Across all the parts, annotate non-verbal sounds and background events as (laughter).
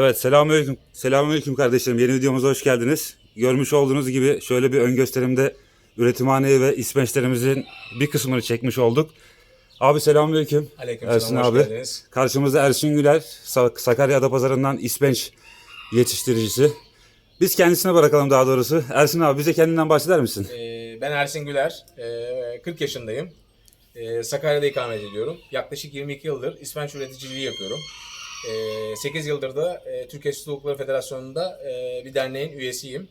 Evet selamünaleyküm. Selamünaleyküm kardeşlerim. Yeni videomuza hoş geldiniz. Görmüş olduğunuz gibi şöyle bir ön gösterimde üretimhaneyi ve ispençlerimizin bir kısmını çekmiş olduk. Abi selamünaleyküm. Aleykümselam, Ersin hoş abi. geldiniz. Karşımızda Ersin Güler, Sa- Sakarya Adapazarı'ndan ispenç yetiştiricisi. Biz kendisine bırakalım daha doğrusu. Ersin abi bize kendinden bahseder misin? Ee, ben Ersin Güler, Ee, 40 yaşındayım. Ee, Sakarya'da ikamet ediyorum. Yaklaşık 22 yıldır ispenç üreticiliği yapıyorum. Ee, 8 yıldır da e, Türkiye Süt Tavukları Federasyonu'nda e, bir derneğin üyesiyim.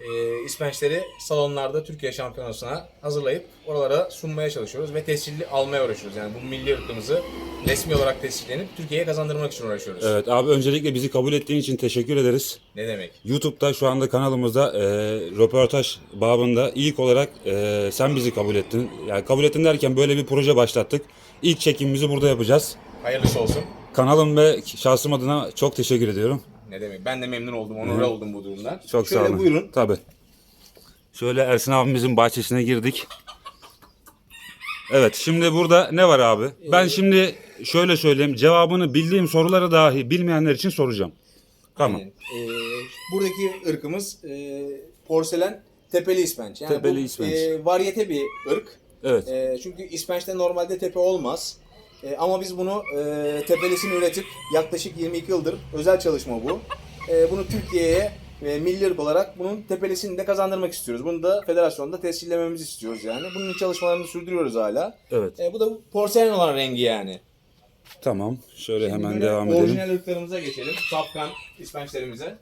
Ee, ispençleri salonlarda Türkiye Şampiyonası'na hazırlayıp oralara sunmaya çalışıyoruz ve tescilli almaya uğraşıyoruz. Yani bu milli ırkımızı resmi olarak tescillenip Türkiye'ye kazandırmak için uğraşıyoruz. Evet abi öncelikle bizi kabul ettiğin için teşekkür ederiz. Ne demek? YouTube'da şu anda kanalımızda e, röportaj babında ilk olarak e, sen bizi kabul ettin. Yani kabul ettin derken böyle bir proje başlattık. İlk çekimimizi burada yapacağız. Hayırlısı olsun. Kanalım ve şahsım adına çok teşekkür ediyorum. Ne demek? Ben de memnun oldum, onur oldum bu durumdan. Çok Şöyle sağ olun. buyurun. Tabii. Şöyle Ersin abimizin bahçesine girdik. Evet şimdi burada ne var abi? Ben şimdi şöyle söyleyeyim. Cevabını bildiğim soruları dahi bilmeyenler için soracağım. Tamam. Ee, buradaki ırkımız e, porselen tepeli ispenç. Yani Tepeli bu, ispenç. E, varyete bir ırk. Evet. E, çünkü ispençte normalde tepe olmaz. E, ama biz bunu e, tepelisini üretip yaklaşık 22 yıldır özel çalışma bu. E, bunu Türkiye'ye e, milli olarak bunun tepelisini de kazandırmak istiyoruz. Bunu da federasyonda tescillememizi istiyoruz yani. Bunun çalışmalarını sürdürüyoruz hala. Evet. E, bu da porselen olan rengi yani. Tamam. Şöyle Şimdi hemen devam edelim. Orijinal ırklarımıza geçelim. Safkan ispençlerimize.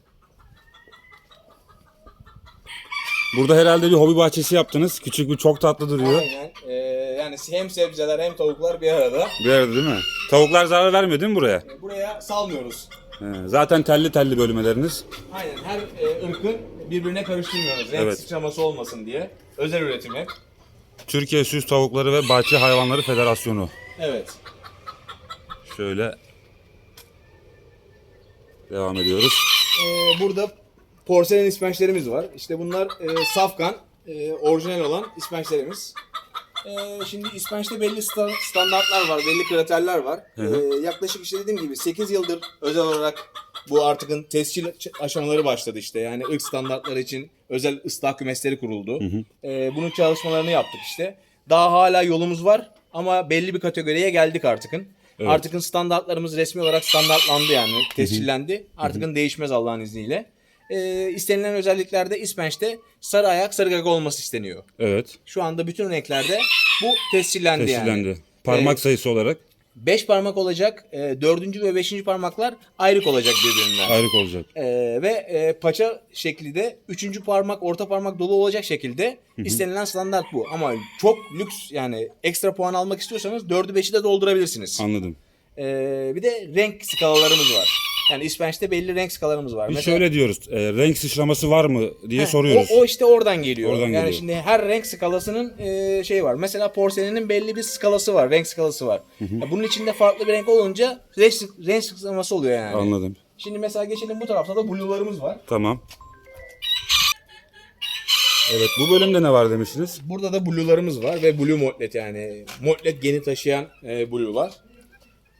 Burada herhalde bir hobi bahçesi yaptınız. Küçük bir çok tatlı duruyor. Aynen. Ee, yani hem sebzeler hem tavuklar bir arada. Bir arada değil mi? Tavuklar zarar vermiyor değil mi buraya? Ee, Buraya salmıyoruz. He, zaten telli telli bölmeleriniz. Aynen her e, ırkın birbirine karıştırmıyoruz. Renk Evet. sıçraması olmasın diye. Özel üretim hep. Türkiye Süs Tavukları ve Bahçe Hayvanları Federasyonu. Evet. Şöyle devam ediyoruz. Ee, burada porselen ispençlerimiz var. İşte bunlar e, safkan, e, orijinal olan ispençlerimiz. Ee, şimdi ispençte belli sta- standartlar var, belli kriterler var. Ee, yaklaşık işte dediğim gibi 8 yıldır özel olarak bu artıkın tescil aşamaları başladı işte. Yani ırk standartları için özel ıslah kümesleri kuruldu. Ee, bunun çalışmalarını yaptık işte. Daha hala yolumuz var ama belli bir kategoriye geldik artıkın. Artıkın standartlarımız resmi olarak standartlandı yani tescillendi. Artıkın değişmez Allah'ın izniyle. Ee, istenilen özelliklerde ispençte sarı ayak sarı gaga olması isteniyor. Evet. Şu anda bütün renklerde bu tescillendi, yani. Tescillendi. Parmak sayısı olarak 5 parmak olacak. E, dördüncü ve beşinci parmaklar ayrık olacak birbirinden. ayrık olacak. E, ve e, paça şekli de üçüncü parmak, orta parmak dolu olacak şekilde istenilen standart bu. Ama çok lüks yani ekstra puan almak istiyorsanız dördü beşi de doldurabilirsiniz. Anladım. E, bir de renk skalalarımız var. Yani ispençte belli renk skalalarımız var. Biz Mesela- şöyle diyoruz. e, renk sıçraması var mı diye Heh, soruyoruz. O, o işte oradan geliyor. Oradan yani geliyor. şimdi her renk skalasının e, şey var. Mesela porselenin belli bir skalası var. Renk skalası var. Ya bunun içinde farklı bir renk olunca renk, renk sıklaması oluyor yani. Anladım. Şimdi mesela geçelim bu tarafta da blue'larımız var. Tamam. Evet bu bölümde ne var demiştiniz? Burada da blue'larımız var ve blue motlet yani motlet geni taşıyan e, blue'lar.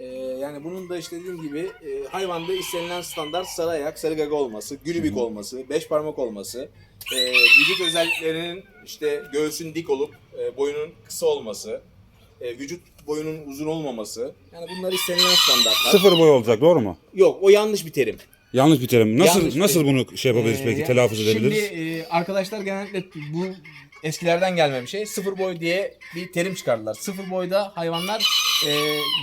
E, yani bunun da işte dediğim gibi e, hayvanda istenilen standart sarı ayak, sarı gaga olması, gülübik olması, beş parmak olması, e, vücut özelliklerinin işte göğsün dik olup e, boyunun kısa olması, e, vücut boyunun uzun olmaması. Yani bunlar istenilen standartlar. Sıfır boy olacak doğru mu? Yok o yanlış bir terim. Yanlış bir terim. Nasıl Yanlış bir nasıl bunu şey yapabiliriz Ee, peki ya- telaffuz edebiliriz? Şimdi e, arkadaşlar genellikle bu eskilerden gelme bir şey. Sıfır boy diye bir terim çıkardılar. Sıfır boyda hayvanlar e,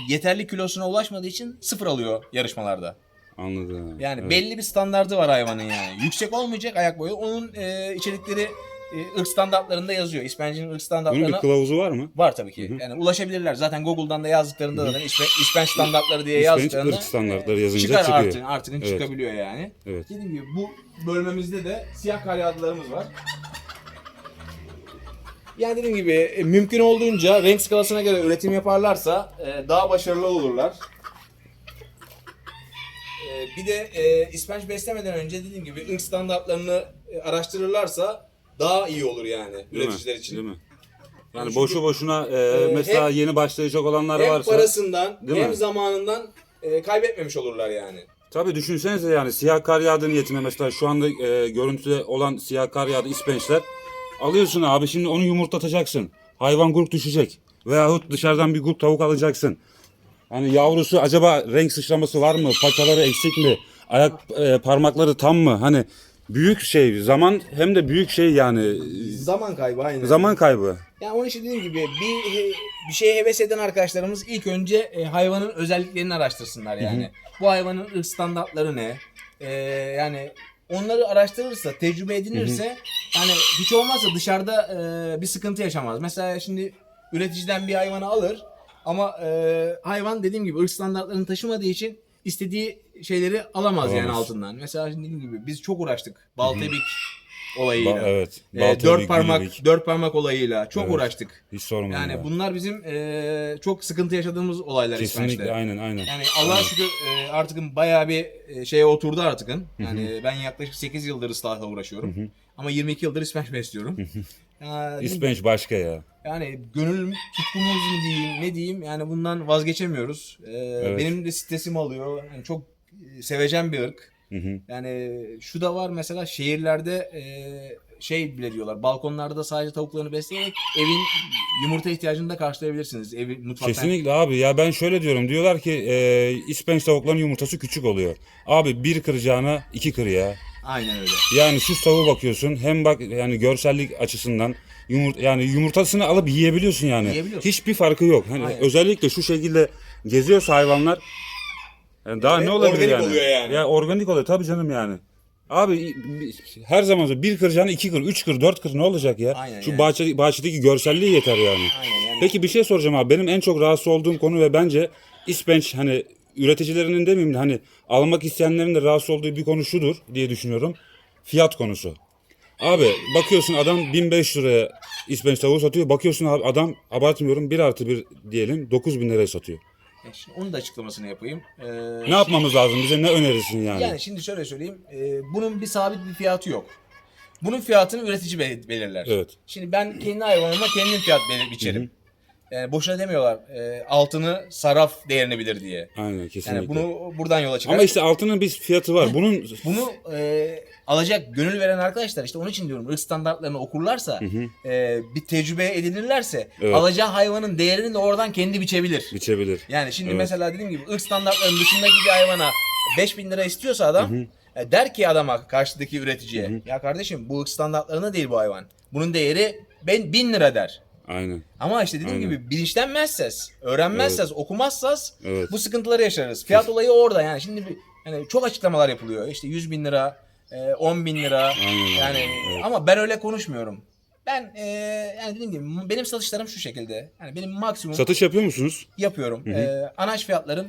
yeterli kilosuna ulaşmadığı için sıfır alıyor yarışmalarda. Anladım. Yani Evet. belli bir standardı var hayvanın yani. Yüksek olmayacak ayak boyu. Onun e, içerikleri e, ırk standartlarında yazıyor. İspencinin ırk Bunun standartlarına bir kılavuzu var mı? var tabii ki. Yani ulaşabilirler. Zaten Google'dan da yazdıklarında ispe- ispenç standartları diye İspenç yazdıklarında ırk standartları yazınca çıkar çıkıyor. artık, artık Evet. çıkabiliyor yani. Evet. Dediğim gibi bu bölmemizde de siyah karyatlarımız var. Yani dediğim gibi e, mümkün olduğunca renk skalasına göre üretim yaparlarsa e, daha başarılı olurlar. E, bir de ispenç beslemeden önce dediğim gibi ırk standartlarını araştırırlarsa daha iyi olur yani Değil mi? üreticiler için. Değil mi? Yani Yani boşu çünkü- boşuna e, mesela hem- yeni başlayacak olanlar Hem varsa parasından Değil hem mi? zamanından e, kaybetmemiş olurlar yani. Tabii düşünsenize yani siyah kar yağdı niyetine mesela şu anda e, görüntüde olan siyah kar yağdı ispençler. Alıyorsun abi şimdi onu yumurtlatacaksın. Hayvan gurk düşecek. Veyahut dışarıdan bir gurk tavuk alacaksın. Hani yavrusu acaba renk sıçraması var mı? Paçaları eksik mi? Ayak e, parmakları tam mı? Hani büyük şey zaman hem de büyük şey yani Zaman kaybı aynen. zaman kaybı. Yani onun için dediğim gibi bir bir şeye heves eden arkadaşlarımız ilk önce e, hayvanın özelliklerini araştırsınlar yani. Bu hayvanın ırk standartları ne? E, yani onları araştırırsa, tecrübe edinirse yani hiç olmazsa dışarıda e, bir sıkıntı yaşamaz. Mesela şimdi üreticiden bir hayvanı alır ama e, hayvan dediğim gibi ırk standartlarını taşımadığı için istediği şeyleri alamaz, yani Alamaz. altından. Mesela şimdi dediğim gibi biz çok uğraştık. Baltebik olayıyla. Ba- evet. E, dört parmak gülübük. dört parmak olayıyla çok Evet. uğraştık. Hiç sormayın Yani ya. bunlar bizim e, çok sıkıntı yaşadığımız olaylar Kesinlikle İsveç'te. aynen aynen. Yani Allah'a şükür e, artık bayağı bir e, şeye oturdu artık. Yani ben yaklaşık 8 yıldır ıslahla uğraşıyorum. Ama 22 yıldır İsveç besliyorum. Ya, İspenç başka ya. yani gönül tutkumuz mu diyeyim ne diyeyim yani bundan vazgeçemiyoruz. E, Benim de stresim alıyor. Yani çok e, sevecen bir ırk. Hı hı. Yani şu da var mesela şehirlerde e, şey bile diyorlar balkonlarda sadece tavuklarını besleyerek evin yumurta ihtiyacını da karşılayabilirsiniz. Evi mutfaktan. Kesinlikle abi ya ben şöyle diyorum diyorlar ki e, ispenç tavukların yumurtası küçük oluyor. Abi bir kıracağına iki kır ya. Aynen öyle. Yani süs tavuğu bakıyorsun hem bak yani görsellik açısından yumurt yani yumurtasını alıp yiyebiliyorsun yani. Yiyebiliyorsun. Hiçbir farkı yok. Hani Aynen. özellikle şu şekilde geziyorsa hayvanlar yani daha ne olabilir organik yani? oluyor yani. Ya organik oluyor tabii canım yani. Abi her zaman bir kıracağına iki kır, üç kır, dört kır ne olacak ya? Aynen Şu yani. bahçe, bahçedeki görselliği yeter yani. Aynen yani. Peki bir şey soracağım abi. Benim en çok rahatsız olduğum konu ve bence ispenç hani üreticilerinin demeyeyim de hani almak isteyenlerin de rahatsız olduğu bir konu şudur diye düşünüyorum. Fiyat konusu. Abi bakıyorsun adam 1500 liraya ispenç tavuğu satıyor. Bakıyorsun abi adam abartmıyorum 1 artı 1 diyelim 9000 liraya satıyor. Şimdi onun da açıklamasını yapayım. Ee, Ne yapmamız lazım? Bize ne önerirsin yani? Yani şimdi şöyle söyleyeyim. e, bunun bir sabit bir fiyatı yok. Bunun fiyatını üretici be- belirler. Evet. Şimdi ben kendi hayvanıma kendim fiyat belir biçerim. Yani boşuna demiyorlar. e, altını saraf değerini bilir diye. Aynen kesinlikle. Yani bunu buradan yola çıkarak. Ama işte altının bir fiyatı var. Bunun (laughs) Bunu e, alacak gönül veren arkadaşlar işte onun için diyorum ırk standartlarını okurlarsa e, bir tecrübe edinirlerse Evet. alacağı hayvanın değerini de oradan kendi biçebilir. biçebilir. Yani şimdi Evet. mesela dediğim gibi ırk standartlarının dışındaki bir hayvana 5000 lira istiyorsa adam e, der ki adama karşıdaki üreticiye ya kardeşim bu ırk standartlarına değil bu hayvan. Bunun değeri ben 1000 lira der. Aynen. Ama işte dediğim Aynen. gibi bilinçlenmezseniz, öğrenmezseniz, okumazsanız Evet. bu sıkıntıları yaşarız. Fiyat olayı orada yani. Şimdi bir, yani çok açıklamalar yapılıyor. İşte 100 bin lira, e, 10 bin lira. Aynen, yani evet. ama ben öyle konuşmuyorum. Ben e, yani dediğim gibi benim satışlarım şu şekilde. Yani benim maksimum Satış yapıyor musunuz? yapıyorum. E, anaç fiyatlarım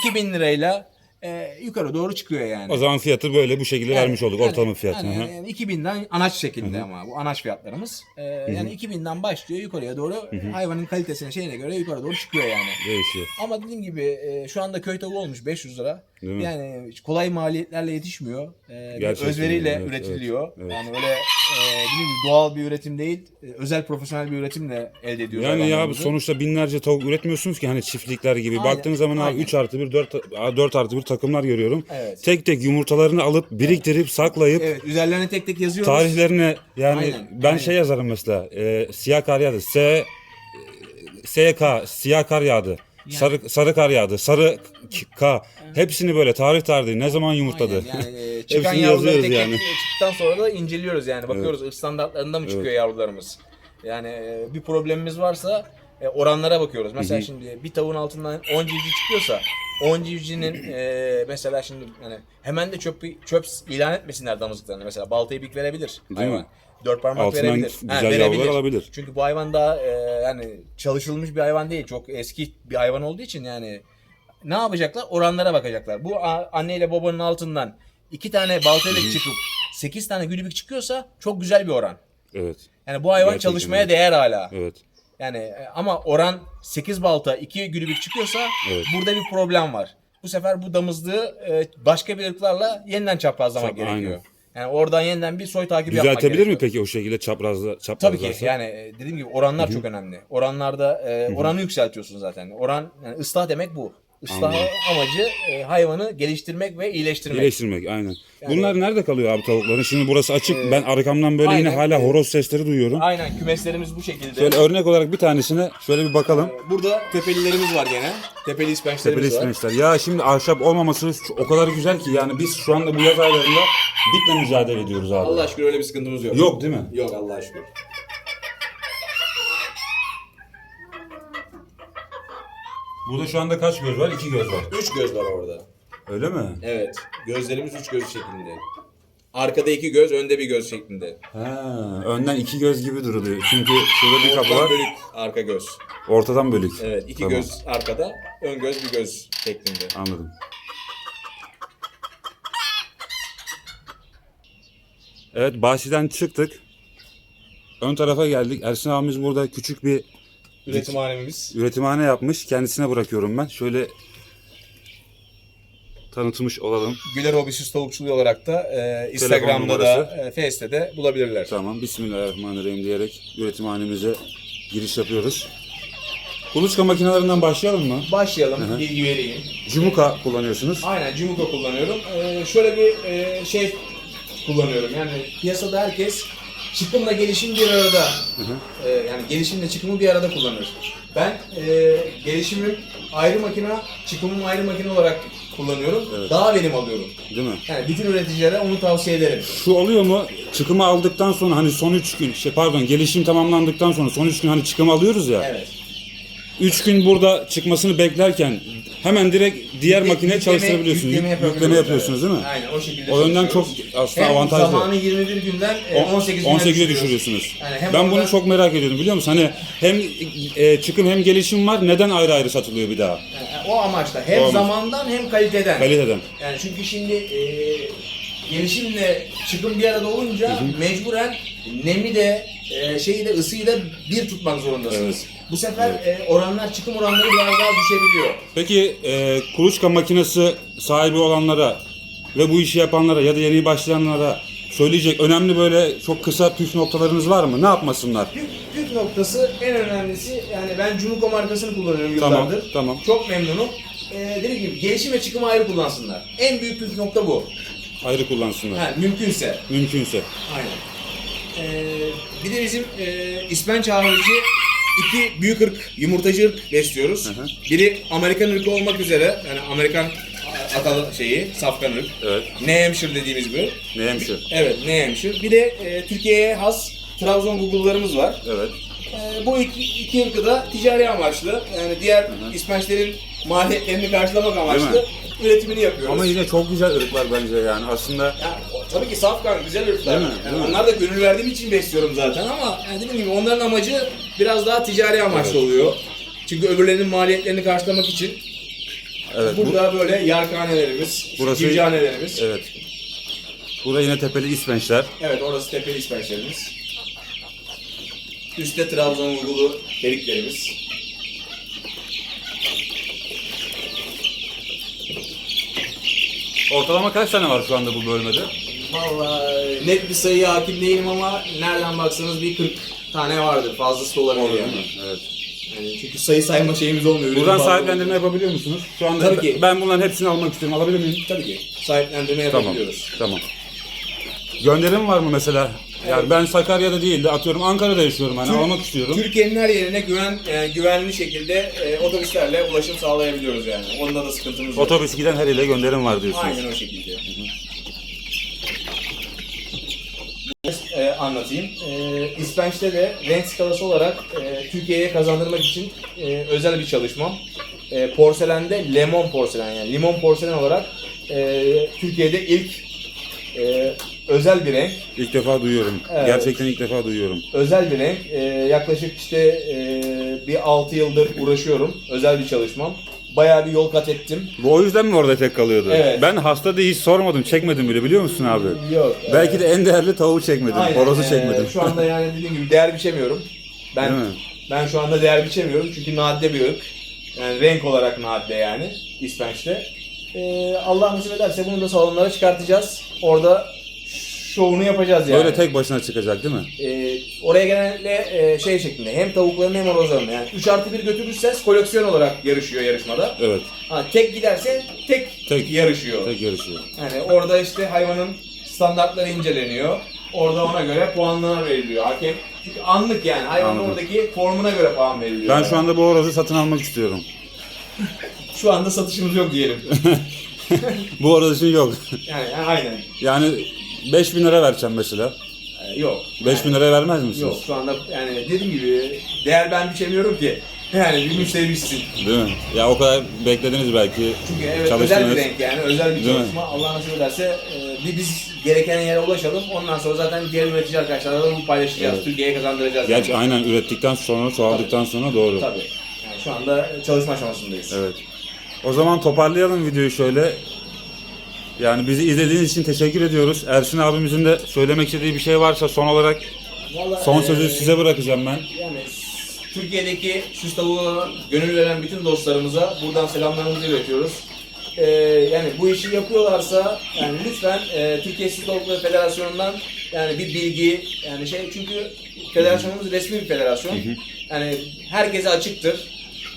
2000 lirayla e, yukarı doğru çıkıyor yani. O zaman fiyatı böyle bu şekilde Yani- vermiş olduk yani- ortalama fiyat. Yani, Hı hı. yani 2000'den anaç şekilde ama bu anaç fiyatlarımız. Ee, yani 2000'den başlıyor yukarıya doğru hayvanın kalitesine şeyine göre yukarı doğru çıkıyor yani. Değişiyor. Ama dediğim gibi e, şu anda köy tavuğu olmuş 500 lira. Yani kolay maliyetlerle yetişmiyor. E, özveriyle evet, üretiliyor. evet, evet. Yani öyle e, doğal bir üretim değil. e, özel profesyonel bir üretimle elde ediyoruz. Yani ya abi sonuçta binlerce tavuk üretmiyorsunuz ki hani çiftlikler gibi. Aynen, Baktığınız zaman abi aynen. 3 artı 1, 4, 4 artı 1 takımlar görüyorum. Evet. Tek tek yumurtalarını alıp biriktirip saklayıp Evet üzerlerine tek tek yazıyoruz. tarihlerine yani Aynen, ben aynen. şey yazarım mesela e, siyah kar yağdı. S e, SK siyah kar yağdı. Sarı sarı kar yağdı. Sarı k- K. Hepsini böyle tarih tarihi ne zaman yumurtladı. Aynen, yani e, (laughs) çıkan Hepsini yavruları yazıyoruz tek tek yani. (laughs) çıktıktan sonra da inceliyoruz yani. Bakıyoruz ırk standartlarında mı çıkıyor yavrularımız. Yani e, bir problemimiz varsa e, oranlara bakıyoruz. Mesela şimdi bir tavuğun altından 10 civciv çıkıyorsa 10 civcinin e, mesela şimdi hani hemen de çöp çöp ilan etmesinler damızlıklarını. Mesela baltayı bik verebilir Değil hayvan. mi? Dört parmak Altından verebilir. güzel yavrular alabilir. Çünkü bu hayvan daha e, yani çalışılmış bir hayvan değil. Çok eski bir hayvan olduğu için yani ne yapacaklar? Oranlara bakacaklar. Bu a- anne ile babanın altından iki tane baltayla çıkıp 8 tane gülübük çıkıyorsa çok güzel bir oran. Evet. Yani bu hayvan Gerçekten çalışmaya öyle. değer hala. Evet. Yani e, ama oran 8 balta 2 gülübük çıkıyorsa Evet. burada bir problem var. Bu sefer bu damızlığı e, başka bir ırklarla yeniden çaprazlamak Çap- gerekiyor. aynen. Yani oradan yeniden bir soy takibi yapmak Düzeltebilir gerekiyor. mi peki o şekilde çaprazla Tabii çaprazlarsa? ki yani e, dediğim gibi oranlar çok önemli. Oranlarda e, oranı yükseltiyorsun zaten. Oran yani ıslah demek bu. Islahı Anladım. amacı e, hayvanı geliştirmek ve iyileştirmek. Birleştirmek aynen. Yani- Bunlar nerede kalıyor abi tavukların? Şimdi burası açık. Ee, ben arkamdan böyle yine aynen. hala horoz sesleri duyuyorum. Aynen kümeslerimiz bu şekilde. Şöyle örnek olarak bir tanesine şöyle bir bakalım. Burada tepelilerimiz var gene. Tepeli ispençlerimiz Tepeli var. ispençler. Ya şimdi ahşap olmaması o kadar güzel ki yani biz şu anda bu yaz aylarında bitle mücadele ediyoruz abi. Allah şükür öyle bir sıkıntımız yok. Yok değil mi? Yok Allah şükür. Burada şu anda kaç göz var? İki göz var. Üç göz var orada. Öyle mi? Evet. Gözlerimiz üç göz şeklinde. Arkada iki göz, önde bir göz şeklinde. Ha, önden iki göz gibi duruluyor. Çünkü şurada bir kapı var. bölük arka göz. Ortadan bölük. Evet, iki Tamam, göz arkada, ön göz bir göz şeklinde. Anladım. Evet bahçeden çıktık. Ön tarafa geldik. Ersin abimiz burada küçük bir Üretimhanemiz. üretimhane yapmış. Kendisine bırakıyorum ben. Şöyle tanıtmış olalım. Güler Hobisiz Tavukçuluğu olarak da e, Instagram'da da, e, Face'te de bulabilirler. Tamam. Bismillahirrahmanirrahim diyerek üretimhanemize giriş yapıyoruz. Kuluçka makinelerinden başlayalım mı? Başlayalım, bilgi vereyim. Cumuka kullanıyorsunuz. Aynen Jumuka kullanıyorum. Ee, şöyle bir e, şey kullanıyorum. Yani piyasada herkes çıkımla gelişim bir arada. e, yani gelişimle çıkımı bir arada kullanır. Ben e, gelişimim ayrı makine, çıkımım ayrı makine olarak kullanıyorum. Daha verim alıyorum. Değil mi? Yani bütün üreticilere onu tavsiye ederim. Şu oluyor mu? Çıkımı aldıktan sonra hani son 3 gün, şey pardon gelişim tamamlandıktan sonra son 3 gün hani çıkım alıyoruz ya. Evet. 3 gün burada çıkmasını beklerken hemen direkt diğer makineye Yükleme- çalıştırabiliyorsunuz. yükleme Yükleme, yapabiliyoruz, yapıyorsunuz değil mi? Aynen o şekilde O yönden çok çalışıyoruz. aslında Hem avantajlı. zamanı 21 günden e, 18 güne 18'e düşürüyoruz. düşürüyorsunuz. Yani hem ben orada- bunu çok merak ediyordum biliyor musun? Hani hem e, çıkım hem gelişim var. Neden ayrı ayrı satılıyor bir daha? Yani o amaçla hem O amaç. zamandan hem kaliteden. Kaliteden. Yani çünkü şimdi e, gelişimle çıkım bir arada olunca mecburen nemi de e, şeyi de ısıyı da bir tutmak zorundasınız. Evet. Bu sefer e, oranlar çıkım oranları biraz daha düşebiliyor. Peki e, kuluçka makinesi sahibi olanlara ve bu işi yapanlara ya da yeni başlayanlara söyleyecek önemli böyle çok kısa püf noktalarınız var mı? Ne yapmasınlar? Püf, püf noktası en önemlisi yani ben Jumuko markasını kullanıyorum Tamam, yıllardır. tamam. Çok memnunum. E, dediğim gibi gelişim ve çıkımı ayrı kullansınlar. En büyük püf nokta bu. Ayrı kullansınlar. Ha, mümkünse. Mümkünse. Aynen. Ee, bir de bizim e, İspenç harici iki büyük ırk, yumurtacı ırk besliyoruz. hı. Biri Amerikan ırkı olmak üzere, yani Amerikan atalı şeyi, safkan ırk. Evet. Ne Hampshire dediğimiz bir ırk. Ne hemşire? Evet, Ne Hampshire. Bir de e, Türkiye'ye has Trabzon Google'larımız var. Evet. E, bu iki, iki ırkı da ticari amaçlı, yani diğer ispençlerin maliyetlerini karşılamak amaçlı üretimini yapıyoruz. Ama yine çok güzel ırklar bence yani. Aslında Ya, o- tabii ki safkan güzel ırklar. Değil mi? Yani Değil mi? onlar da gönül verdiğim için besliyorum zaten ama yani dediğim gibi onların amacı biraz daha ticari amaçlı oluyor. Çünkü öbürlerinin maliyetlerini karşılamak için evet. Bu, burada böyle yarkanelerimiz, Burası- evet. Burada yine tepeli ispençler. Evet orası tepeli ispençlerimiz. Üstte Trabzon vurgulu deliklerimiz. Ortalama kaç tane var şu anda bu bölmede? Vallahi net bir sayıya hakim değilim ama nereden baksanız bir 40 tane vardır. Fazlası da olabilir yani. Evet. Yani çünkü sayı sayma şeyimiz olmuyor. Buradan fazla sahiplendirme yapabiliyor musunuz? Şu anda Tabii ki. ben bunların hepsini almak istiyorum. Alabilir miyim? Tabii ki. Sahiplendirme Tamam. yapabiliyoruz. Tamam. Gönderim var mı mesela? Yani ben Sakarya'da değil de atıyorum Ankara'da yaşıyorum hani Tür- almak istiyorum. Türkiye'nin her yerine güven e, güvenli şekilde e, otobüslerle ulaşım sağlayabiliyoruz yani. Onda da sıkıntımız yok. Otobüs giden her ile gönderim var diyorsunuz. Aynen o şekilde. E, anlatayım. E, İspenç'te de renk skalası olarak e, Türkiye'ye kazandırmak için e, özel bir çalışmam. E, porselende lemon porselen yani limon porselen olarak e, Türkiye'de ilk e, özel bir renk. İlk defa duyuyorum. Evet. Gerçekten ilk defa duyuyorum. Özel bir renk. Ee, yaklaşık işte e, bir 6 yıldır uğraşıyorum. Özel bir çalışmam. Bayağı bir yol kat ettim. Bu o yüzden mi orada tek kalıyordu? Evet. Ben hasta diye hiç sormadım, çekmedim bile biliyor musun abi? Yok. Belki de en değerli tavuğu çekmedim, Aynen, horozu ee, çekmedim. şu anda yani dediğim gibi değer biçemiyorum. Ben ben şu anda değer biçemiyorum çünkü nadide bir ırk. Yani renk olarak nadide yani İspenç'te. Ee, Allah nasip ederse bunu da salonlara çıkartacağız. Orada şovunu yapacağız yani. Böyle tek başına çıkacak değil mi? Ee, oraya genellikle e, şey şeklinde hem tavuklarını hem horozlarını yani 3 artı 1 götürürseniz koleksiyon olarak yarışıyor yarışmada. Evet. Ha, tek giderse tek, Tek. yarışıyor. Tek yarışıyor. Yani orada işte hayvanın standartları inceleniyor. Orada ona göre puanlar veriliyor. Hakem çünkü anlık yani hayvanın Anladım. oradaki formuna göre puan veriliyor. Ben şu anda bu horozu satın almak istiyorum. (laughs) şu anda satışımız yok diyelim. (laughs) Bu horoz için yok. Yani aynen. Yani 5000 lira vereceğim mesela. Ee, yok. 5000 lira vermez misiniz? Yok şu anda yani dediğim gibi değer ben biçemiyorum ki. (laughs) Yani bir müşteri biçsin. Değil mi? Ya o kadar beklediniz belki. Çünkü evet özel bir renk yani özel bir Değil mi? çalışma. Allah nasip ederse e, bir biz gereken yere ulaşalım. Ondan sonra zaten diğer üretici arkadaşlarla da bunu paylaşacağız. Evet. Türkiye'ye kazandıracağız. Gerçi yani. aynen ürettikten sonra, çoğaldıktan sonra doğru. Tabii. Yani şu anda çalışma aşamasındayız. Evet. O zaman toparlayalım videoyu şöyle. Yani bizi izlediğiniz için teşekkür ediyoruz. Ersin abimizin de söylemek istediği bir şey varsa son olarak Vallahi, son e, sözü size bırakacağım ben. Yani Türkiye'deki süs tavuğu gönül veren bütün dostlarımıza buradan selamlarımızı iletiyoruz. Ee, yani bu işi yapıyorlarsa yani lütfen e, Türkiye Süs Tavukları Federasyonu'ndan yani bir bilgi yani şey çünkü federasyonumuz resmi bir federasyon. Yani herkese açıktır.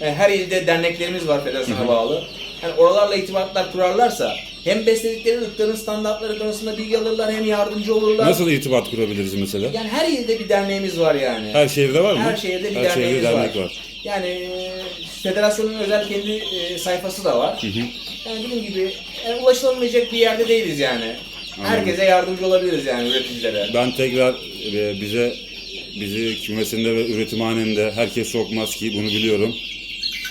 E, her ilde derneklerimiz var federasyona bağlı. Yani oralarla irtibatlar kurarlarsa hem besledikleri ırkların standartları konusunda bilgi alırlar hem yardımcı olurlar. Nasıl irtibat kurabiliriz mesela? Yani her ilde bir derneğimiz var yani. Her şehirde var mı? Her şehirde bir Her derneğimiz şehirde dernek var. var. Yani e, federasyonun özel kendi e, sayfası da var. Yani dediğim gibi yani ulaşılamayacak bir yerde değiliz yani. Herkese yardımcı olabiliriz yani üreticilere. Ben tekrar e, bize bizi kümesinde ve üretimhanende herkes sokmaz ki bunu biliyorum.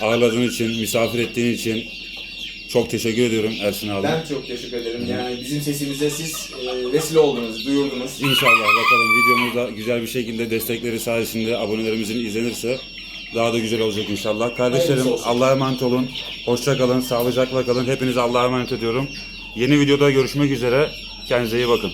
Ağırladığın için, misafir ettiğin için çok teşekkür ediyorum Ersin abi. Ben çok teşekkür ederim. Yani bizim sesimize siz e, vesile oldunuz, duyurdunuz. İnşallah bakalım videomuz da güzel bir şekilde destekleri sayesinde abonelerimizin izlenirse daha da güzel olacak inşallah. Kardeşlerim Hayırlısı olsun. Allah'a emanet olun. Hoşça kalın, sağlıcakla kalın. Hepinizi Allah'a emanet ediyorum. Yeni videoda görüşmek üzere. Kendinize iyi bakın.